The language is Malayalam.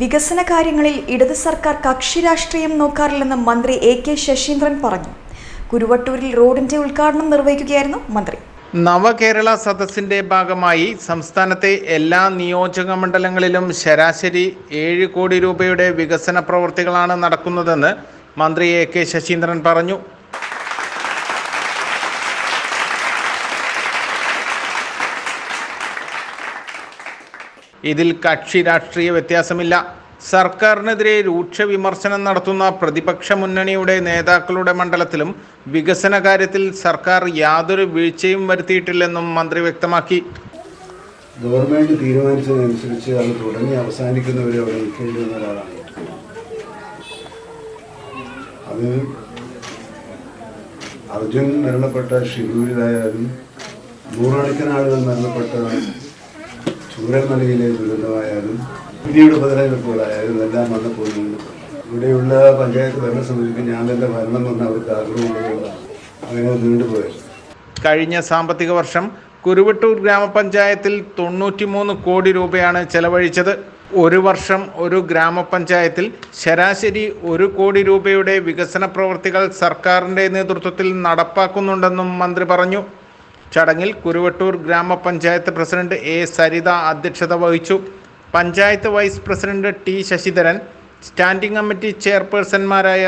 വികസന കാര്യങ്ങളിൽ ഇടത് സർക്കാർ കക്ഷി രാഷ്ട്രീയം നോക്കാറില്ലെന്ന് മന്ത്രി എ കെ ശശീന്ദ്രൻ പറഞ്ഞു. കുരുവട്ടൂരിൽ റോഡിന്റെ ഉദ്ഘാടനം നിർവഹിക്കുകയായിരുന്നു മന്ത്രി. നവകേരള സദസ്സിന്റെ ഭാഗമായി സംസ്ഥാനത്തെ എല്ലാ നിയോജക മണ്ഡലങ്ങളിലും ശരാശരി ഏഴ് കോടി രൂപയുടെ വികസന പ്രവൃത്തികളാണ് നടക്കുന്നതെന്ന് മന്ത്രി എ കെ ശശീന്ദ്രൻ പറഞ്ഞു. ഇതിൽ കക്ഷി രാഷ്ട്രീയ വ്യത്യാസമില്ല. സർക്കാരിനെതിരെ രൂക്ഷ വിമർശനം നടത്തുന്ന പ്രതിപക്ഷ മുന്നണിയുടെ നേതാക്കളുടെ മണ്ഡലത്തിലും വികസന കാര്യത്തിൽ സർക്കാർ യാതൊരു വീഴ്ചയും വരുത്തിയിട്ടില്ലെന്നും മന്ത്രി വ്യക്തമാക്കി. ഗവൺമെന്റ് തീരുമാനിച്ചതനുസരിച്ച് അത് തുടങ്ങി അവസാനിക്കുന്നവരെ അവിടെ നിൽക്കേണ്ടി വന്ന ഒരാളാണ് അത് അർജുൻ മരണപ്പെട്ട ഷിരൂരിലായാലും നൂറുകണക്കിന് മരണപ്പെട്ട ചൂരൽമലയിലെ ദുരന്തമായാലും പിന്നീട് ഉപതെരഞ്ഞെടുപ്പുകളായാലും എല്ലാം വന്നപ്പോൾ ഇവിടെയുള്ള പഞ്ചായത്ത് ഭരണസമിതിക്ക് ഞാൻ തന്നെ ഭരണം വന്ന അവർക്ക് ആഗ്രഹമുള്ളതുകൊണ്ട് അങ്ങനെ നീണ്ടുപോയത് കഴിഞ്ഞ സാമ്പത്തിക വർഷം കുരുവട്ടൂർ ഗ്രാമപഞ്ചായത്തിൽ തൊണ്ണൂറ്റിമൂന്ന് കോടി രൂപയാണ് ചെലവഴിച്ചത്. ഒരു വർഷം ഒരു ഗ്രാമപഞ്ചായത്തിൽ ശരാശരി ഒരു കോടി രൂപയുടെ വികസന പ്രവൃത്തികൾ സർക്കാരിന്റെ നേതൃത്വത്തിൽ നടപ്പാക്കുന്നുണ്ടെന്നും മന്ത്രി പറഞ്ഞു. ചടങ്ങിൽ കുരുവട്ടൂർ ഗ്രാമപഞ്ചായത്ത് പ്രസിഡന്റ് എ സരിത അധ്യക്ഷത വഹിച്ചു. Panchayat vice president T Sasidharan standing committee ചെയർപേഴ്സൺമാരായ